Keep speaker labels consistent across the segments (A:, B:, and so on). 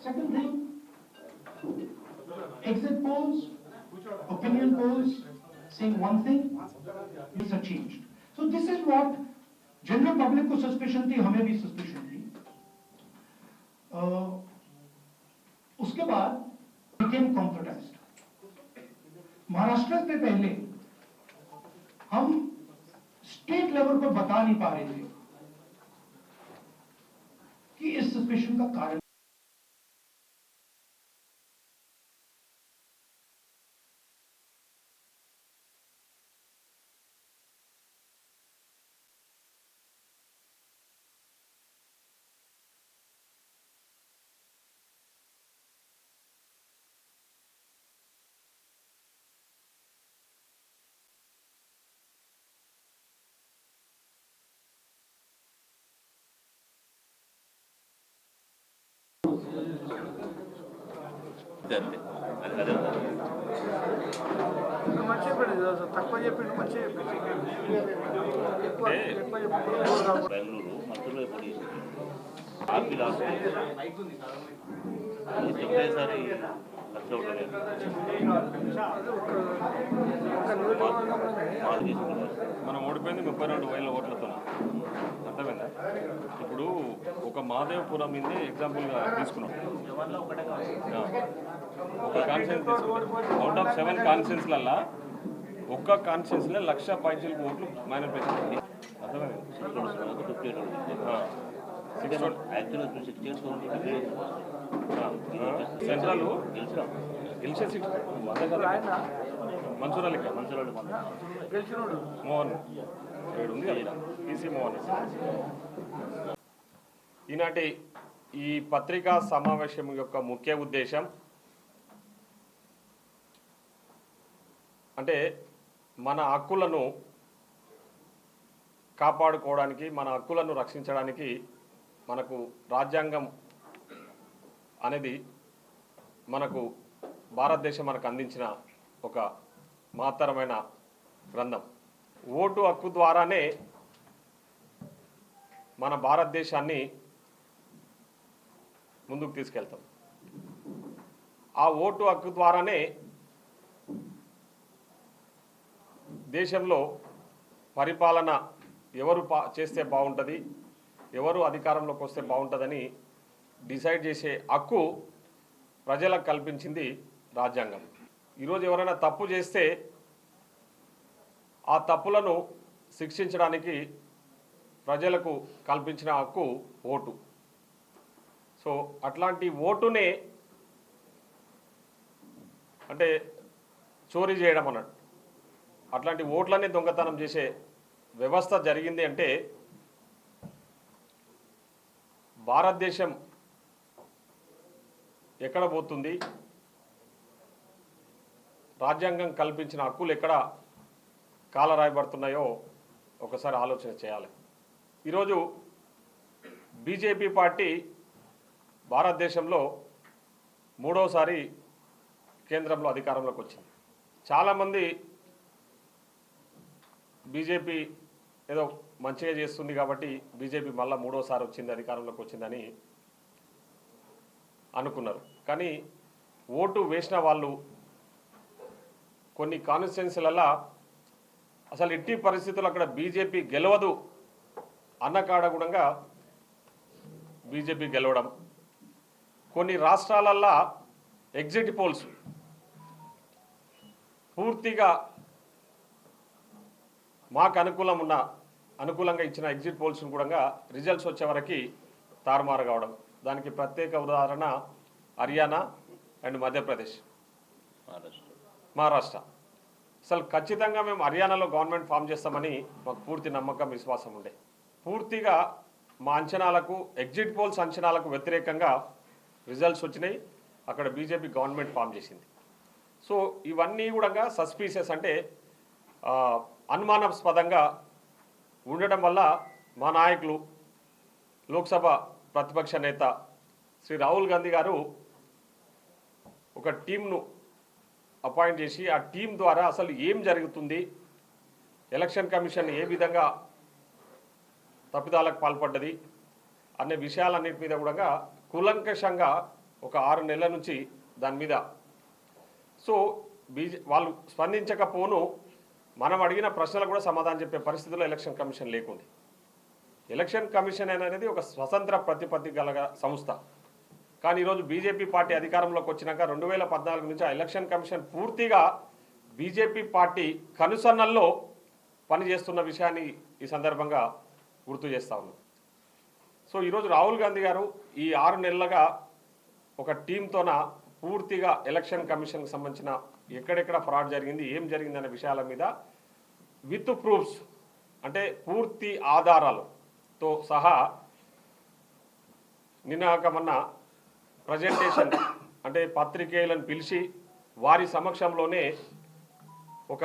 A: Second thing, exit polls, opinion polls saying one thing, these are changed. So this is what general public को suspicion थी, हमें भी suspicion थी. Uh, उसके बाद became concretized. महाराष्ट्र से पहले हम स्टेट लेवल पर बता नहीं पा रहे थे कि इस सस्पेशन का कारण
B: బెంగళూరు మధ్యలో ఎప్పుడు ఆపిల్ ఆపి లాస్ట్ ఒకేసారి ఖర్చు అవ్వలేదు
C: మనం ఓడిపోయింది ముప్పై రెండు వేల ఓట్లతో అర్థమైందా? ఇప్పుడు ఒక మాదేవపురం మీద ఎగ్జాంపుల్గా తీసుకున్నాం. ఒక తీసుకున్నాం అవుట్ ఆఫ్ సెవెన్ కాన్ఫరెన్స్లల్లా ఒక్క కాన్ఫరెన్స్లో లక్ష పైచీలకు ఓట్లు మేనిఫెస్టో సెంట్రల్ గెలిచే సిక్స్ మన్సూర్ అలీ ఖాన్
B: మనసులో మన
D: గెలిచినోడు
C: మోహన్ ఏడు ఉంది ఈసీ మోహన్ ఈనాటి ఈ పత్రికా సమావేశం యొక్క ముఖ్య ఉద్దేశం అంటే మన హక్కులను కాపాడుకోవడానికి మన హక్కులను రక్షించడానికి మనకు రాజ్యాంగం అనేది మనకు భారతదేశం మనకు అందించిన ఒక మహత్తరమైన గ్రంథం. ఓటు హక్కు ద్వారానే మన భారతదేశాన్ని ముందుకు తీసుకెళ్తాం. ఆ ఓటు హక్కు ద్వారానే దేశంలో పరిపాలన ఎవరు పా చేస్తే బాగుంటుంది ఎవరు అధికారంలోకి వస్తే బాగుంటుందని డిసైడ్ చేసే హక్కు ప్రజలకు కల్పించింది రాజ్యాంగం. ఈరోజు ఎవరైనా తప్పు చేస్తే ఆ తప్పులను శిక్షించడానికి ప్రజలకు కల్పించిన హక్కు ఓటు. సో అట్లాంటి ఓటునే అంటే చోరీ చేయడం అన్నట్టు అట్లాంటి ఓట్లనే దొంగతనం చేసే వ్యవస్థ జరిగింది అంటే భారతదేశం ఎక్కడ పోతుంది? రాజ్యాంగం కల్పించిన హక్కులు ఎక్కడ కాలరాయబడుతున్నాయో ఒకసారి ఆలోచన చేయాలి. ఈరోజు బీజేపీ పార్టీ భారతదేశంలో మూడోసారి కేంద్రంలో అధికారంలోకి వచ్చింది. చాలామంది బీజేపీ ఏదో మంచిగా చేస్తుంది కాబట్టి బీజేపీ మళ్ళీ మూడోసారి వచ్చింది అధికారంలోకి వచ్చిందని అనుకున్నారు. కానీ ఓటు వేసిన వాళ్ళు కొన్ని కాన్స్టిట్యున్సీలలో అసలు ఎట్టి పరిస్థితుల్లో అక్కడ బీజేపీ గెలవదు అన్న కాడ బీజేపీ గెలవడం కొన్ని రాష్ట్రాలల్లో ఎగ్జిట్ పోల్స్ పూర్తిగా మాకు అనుకూలం ఉన్న అనుకూలంగా ఇచ్చిన ఎగ్జిట్ పోల్స్ కూడా రిజల్ట్స్ వచ్చే వరకు తారుమారు కావడం. దానికి ప్రత్యేక ఉదాహరణ హర్యానా అండ్ మధ్యప్రదేశ్.
B: మహారాష్ట్ర
C: మహారాష్ట్ర. అసలు ఖచ్చితంగా మేము హర్యానాలో గవర్నమెంట్ ఫామ్ చేస్తామని మాకు పూర్తి నమ్మకం విశ్వాసం ఉండే. పూర్తిగా మా అంచనాలకు ఎగ్జిట్ పోల్స్ అంచనాలకు వ్యతిరేకంగా రిజల్ట్స్ వచ్చినాయి. అక్కడ బీజేపీ గవర్నమెంట్ ఫామ్ చేసింది. సో ఇవన్నీ కూడా సస్పీషియస్ అంటే అనుమానాస్పదంగా ఉండడం వల్ల మా నాయకులు లోక్సభ ప్రతిపక్ష నేత శ్రీ రాహుల్ గాంధీ గారు ఒక టీంను అపాయింట్ చేసి ఆ టీం ద్వారా అసలు ఏం జరుగుతుంది ఎలక్షన్ కమిషన్ ఏ విధంగా తప్పిదాలకు పాల్పడ్డది అనే విషయాలన్నిటి మీద కూడా కూలంకషంగా ఒక ఆరు నెలల నుంచి దాని మీద. సో బీజే వాళ్ళు స్పందించకపోను మనం అడిగిన ప్రశ్నలకు కూడా సమాధానం చెప్పే పరిస్థితిలో ఎలక్షన్ కమిషన్ లేకుంది. ఎలక్షన్ కమిషన్ అనేది ఒక స్వతంత్ర ప్రతిపత్తి గల సంస్థ. కానీ ఈరోజు బీజేపీ పార్టీ అధికారంలోకి వచ్చినాక రెండు వేల పద్నాలుగు నుంచి ఆ ఎలక్షన్ కమిషన్ పూర్తిగా బీజేపీ పార్టీ కనుసన్నల్లో పనిచేస్తున్న విషయాన్ని ఈ సందర్భంగా గుర్తు చేస్తా ఉన్నాం సో ఈరోజు రాహుల్ గాంధీ గారు ఈ ఆరు నెలలుగా ఒక టీంతోన పూర్తిగా ఎలక్షన్ కమిషన్కి సంబంధించిన ఎక్కడెక్కడ ఫ్రాడ్ జరిగింది ఏం జరిగింది అనే విషయాల మీద విత్ ప్రూఫ్స్ అంటే పూర్తి ఆధారాలతో సహా నిన్న ప్రజెంటేషన్ అంటే పత్రికేయులను పిలిచి వారి సమక్షంలోనే ఒక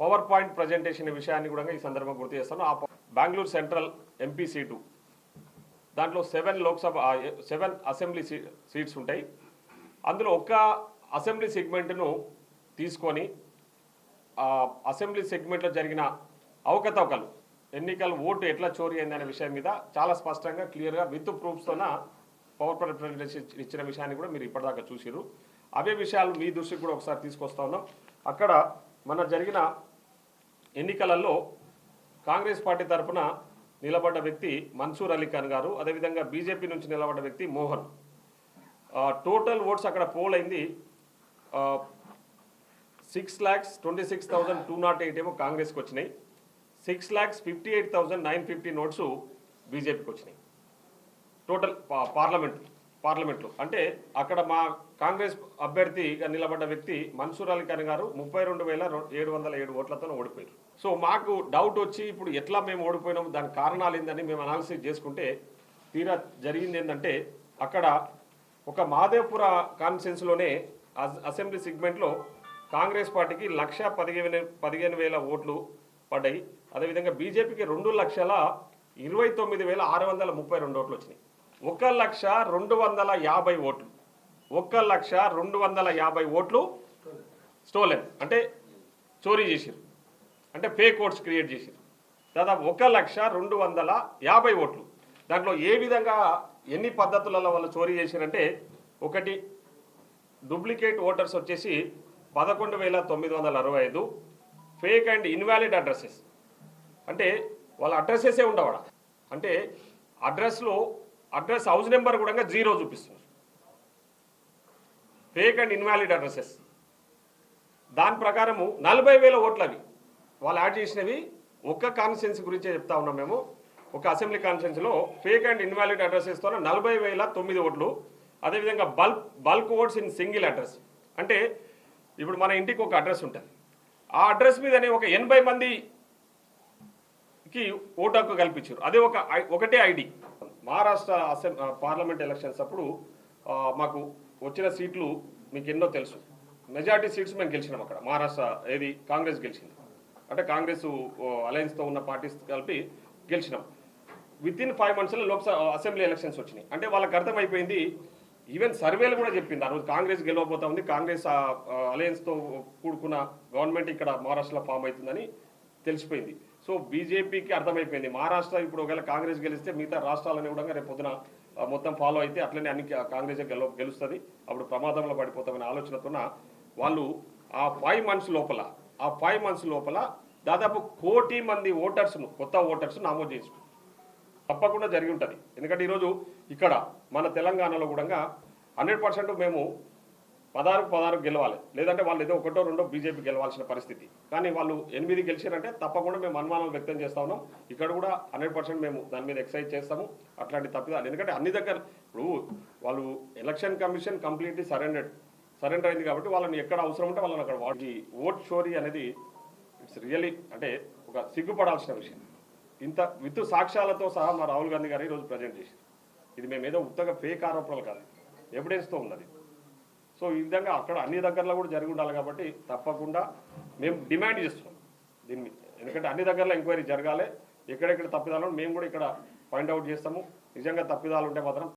C: పవర్ పాయింట్ ప్రజెంటేషన్ విషయాన్ని కూడా ఈ సందర్భంగా గుర్తు చేస్తాను. ఆ బెంగళూరు సెంట్రల్ ఎంపీ సీటు దాంట్లో seven Lok Sabha seven assembly seats ఉంటాయి. అందులో ఒక్క అసెంబ్లీ సెగ్మెంట్ను తీసుకొని అసెంబ్లీ సెగ్మెంట్లో జరిగిన అవకతవకలు ఎన్నికల ఓటు ఎట్లా చోరీ అయిందనే విషయం మీద చాలా స్పష్టంగా క్లియర్గా విత్ ప్రూఫ్స్తోన పవర్ ప్రజెంటేషన్ ఇచ్చిన విషయాన్ని కూడా మీరు ఇప్పటిదాకా చూసిరు అవే విషయాలు మీ దృష్టికి కూడా ఒకసారి తీసుకొస్తా ఉన్నాం. అక్కడ మన జరిగిన ఎన్నికలలో కాంగ్రెస్ పార్టీ తరఫున నిలబడ్డ వ్యక్తి మన్సూర్ అలీ ఖాన్ గారు అదేవిధంగా బీజేపీ నుంచి నిలబడ్డ వ్యక్తి మోహన్. టోటల్ ఓట్స్ అక్కడ పోల్ అయింది. Six lakhs twenty six thousand two nought eight ఏమో కాంగ్రెస్కి వచ్చినాయి. Six lakhs fifty eight thousand nine fifty notes బీజేపీకి వచ్చినాయి. టోటల్ పార్లమెంట్ పార్లమెంట్లో. అంటే అక్కడ మా కాంగ్రెస్ అభ్యర్థిగా నిలబడ్డ వ్యక్తి మన్సూర్ అలీ ఖాన్ గారు ముప్పై రెండు వేల ఏడు వందల ఏడు ఓట్లతో ఓడిపోయారు. సో మాకు డౌట్ వచ్చి ఇప్పుడు ఎట్లా మేము ఓడిపోయినాము దాని కారణాలు ఏందని మేము అనాలిసిస్ చేసుకుంటే తీరా జరిగింది ఏంటంటే అక్కడ ఒక మాదేపుర కాన్ఫరెన్స్లోనే అసెంబ్లీ సెగ్మెంట్లో కాంగ్రెస్ పార్టీకి లక్ష పదిహేను పదిహేను వేల ఓట్లు పడ్డాయి. అదేవిధంగా బీజేపీకి రెండు లక్షల ఇరవై తొమ్మిది వేల ఆరు వందల ముప్పై రెండు ఓట్లు వచ్చినాయి. ఒక లక్ష రెండు వందల యాభై ఓట్లు. ఒక లక్ష రెండు వందల యాభై ఓట్లు స్టోలెన్ అంటే చోరీ చేసిరు అంటే ఫేక్ ఓట్స్ క్రియేట్ చేసిరు దాదాపు ఒక లక్ష రెండు వందల యాభై ఓట్లు. దాంట్లో ఏ విధంగా ఎన్ని పద్ధతులలో వాళ్ళు చోరీ చేసిరంటే ఒకటి డూప్లికేట్ ఓటర్స్ వచ్చేసి పదకొండు వేల తొమ్మిది వందల అరవై ఐదు ఫేక్ అండ్ ఇన్వాలిడ్ అడ్రస్సెస్ అంటే వాళ్ళ అడ్రస్సెసే ఉండవాడ? అంటే అడ్రస్లో అడ్రస్ హౌస్ నెంబర్ కూడా జీరో చూపిస్తుంది. Fake and invalid addresses. దాని ప్రకారము నలభై వేల ఓట్లు అవి వాళ్ళు యాడ్ చేసినవి ఒక్క కాన్స్టిట్యున్సీ గురించే చెప్తా ఉన్నాం మేము. ఒక అసెంబ్లీ కాన్స్టిట్యున్సీలో ఫేక్ అండ్ ఇన్వాలిడ్ అడ్రసెస్తో నలభై వేల తొమ్మిది ఓట్లు. అదేవిధంగా bulk bulk votes in single address. అంటే ఇప్పుడు మన ఇంటికి ఒక అడ్రస్ ఉంటుంది. ఆ అడ్రస్ మీదనే ఒక ఎనభై మందికి ఓటు హక్కు కల్పించారు. అదే ఒక ఐ- ఒకటే ID. Maharashtra assembly parliament elections అప్పుడు మాకు వచ్చిన సీట్లు మీకు ఎన్నో తెలుసు. మెజార్టీ సీట్స్ మేము గెలిచినాం అక్కడ. మహారాష్ట్ర ఏది కాంగ్రెస్ గెలిచింది. అంటే కాంగ్రెస్ అలయన్స్తో ఉన్న పార్టీస్ కలిపి గెలిచినాం. విత్ ఇన్ ఫైవ్ మంత్స్లో లోక్సభ అసెంబ్లీ ఎలక్షన్స్ వచ్చినాయి. అంటే వాళ్ళకి అర్థమైపోయింది ఈవెన్ సర్వేలు కూడా చెప్పింది. ఆ రోజు కాంగ్రెస్ గెలవబోతా ఉంది. కాంగ్రెస్ అలయన్స్తో కూడుకున్న గవర్నమెంట్ ఇక్కడ మహారాష్ట్రలో ఫామ్ అవుతుందని తెలిసిపోయింది. సో బీజేపీకి అర్థమైపోయింది. మహారాష్ట్ర ఇప్పుడు ఒకవేళ కాంగ్రెస్ గెలిస్తే మిగతా రాష్ట్రాలని కూడా రేపు పొద్దున మొత్తం ఫాలో అయితే అట్లనే అన్ని కాంగ్రెస్ గెల గెలుస్తుంది. అప్పుడు ప్రమాదంలో పడిపోతామనే ఆలోచనతోన వాళ్ళు ఆ ఫైవ్ మంత్స్ లోపల ఆ ఫైవ్ మంత్స్ లోపల దాదాపు కోటి మంది ఓటర్స్ను కొత్త ఓటర్స్ నమోదు చేసుకున్నారు తప్పకుండా జరిగి ఉంటుంది. ఎందుకంటే ఈరోజు ఇక్కడ మన తెలంగాణలో కూడా హండ్రెడ్ పర్సెంట్ మేము పదహారు పదహారు గెలవాలి. లేదంటే వాళ్ళు ఏదో ఒకటో రెండో బీజేపీ గెలవాల్సిన పరిస్థితి. కానీ వాళ్ళు ఎనిమిది గెలిచారంటే తప్పకుండా మేము అనుమానాలు వ్యక్తం చేస్తా ఉన్నాం. ఇక్కడ కూడా హండ్రెడ్ పర్సెంట్ మేము దాని మీద ఎక్సైజ్ చేస్తాము. అట్లాంటి తప్పిదాలు ఎందుకంటే అన్ని దగ్గర ఇప్పుడు వాళ్ళు election commission completely surrendered. Surrender అయింది కాబట్టి వాళ్ళని ఎక్కడ అవసరం ఉంటే వాళ్ళని అక్కడ వాటి ఓట్ చోరీ అనేది ఇట్స్ రియలీ అంటే ఒక సిగ్గుపడాల్సిన విషయం. ఇంత విత్ సాక్ష్యాలతో సహా మా రాహుల్ గాంధీ గారు ఈరోజు ప్రజెంట్ చేశారు. ఇది మేము ఏదో ఉత్తగా ఫేక్ ఆరోపణలు కాదు. ఎవిడెన్స్తో ఉన్నది. సో ఈ విధంగా అక్కడ అన్ని దగ్గరలో కూడా జరిగి ఉండాలి కాబట్టి తప్పకుండా మేము డిమాండ్ చేస్తున్నాం దీన్ని. ఎందుకంటే అన్ని దగ్గరలో ఎంక్వైరీ జరగాలి ఎక్కడెక్కడ తప్పిదాలు మేము కూడా ఇక్కడ ఫైండ్ అవుట్ చేస్తాము. నిజంగా తప్పిదాలు ఉంటే మాత్రం